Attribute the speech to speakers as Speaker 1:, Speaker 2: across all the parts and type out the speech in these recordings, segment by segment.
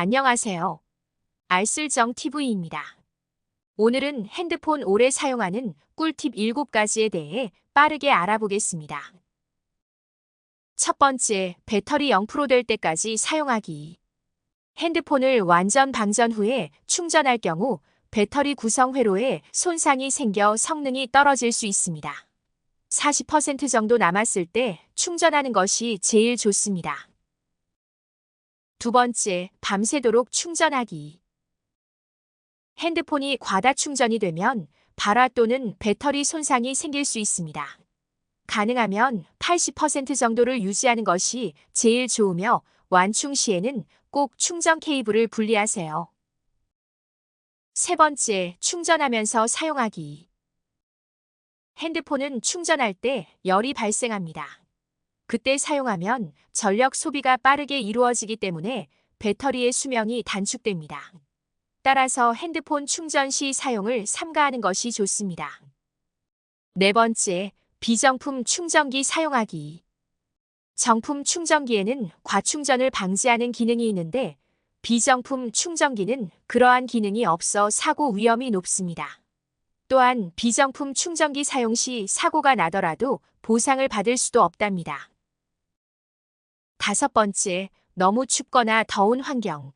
Speaker 1: 안녕하세요. 알쓸정 TV입니다. 오늘은 핸드폰 오래 사용하는 꿀팁 7가지에 대해 빠르게 알아보겠습니다. 첫 번째, 배터리 0%될 때까지 사용하기. 핸드폰을 완전 방전 후에 충전할 경우 배터리 구성 회로에 손상이 생겨 성능이 떨어질 수 있습니다. 40% 정도 남았을 때 충전하는 것이 제일 좋습니다. 두 번째, 밤새도록 충전하기. 핸드폰이 과다 충전이 되면 발화 또는 배터리 손상이 생길 수 있습니다. 가능하면 80% 정도를 유지하는 것이 제일 좋으며 완충 시에는 꼭 충전 케이블을 분리하세요. 세 번째, 충전하면서 사용하기. 핸드폰은 충전할 때 열이 발생합니다. 그때 사용하면 전력 소비가 빠르게 이루어지기 때문에 배터리의 수명이 단축됩니다. 따라서 핸드폰 충전 시 사용을 삼가하는 것이 좋습니다. 네 번째, 비정품 충전기 사용하기. 정품 충전기에는 과충전을 방지하는 기능이 있는데 비정품 충전기는 그러한 기능이 없어 사고 위험이 높습니다. 또한 비정품 충전기 사용 시 사고가 나더라도 보상을 받을 수도 없답니다. 다섯 번째, 너무 춥거나 더운 환경.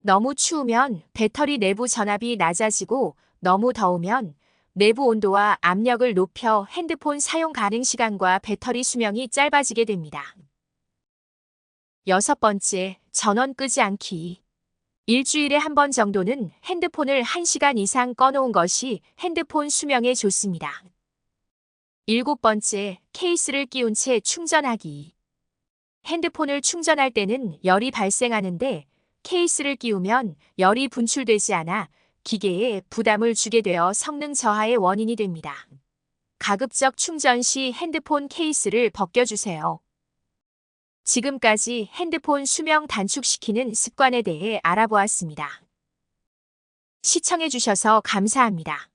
Speaker 1: 너무 추우면 배터리 내부 전압이 낮아지고 너무 더우면 내부 온도와 압력을 높여 핸드폰 사용 가능 시간과 배터리 수명이 짧아지게 됩니다. 여섯 번째, 전원 끄지 않기. 일주일에 한 번 정도는 핸드폰을 1시간 이상 꺼놓은 것이 핸드폰 수명에 좋습니다. 일곱 번째, 케이스를 끼운 채 충전하기. 핸드폰을 충전할 때는 열이 발생하는데 케이스를 끼우면 열이 분출되지 않아 기계에 부담을 주게 되어 성능 저하의 원인이 됩니다. 가급적 충전 시 핸드폰 케이스를 벗겨주세요. 지금까지 핸드폰 수명 단축시키는 습관에 대해 알아보았습니다. 시청해주셔서 감사합니다.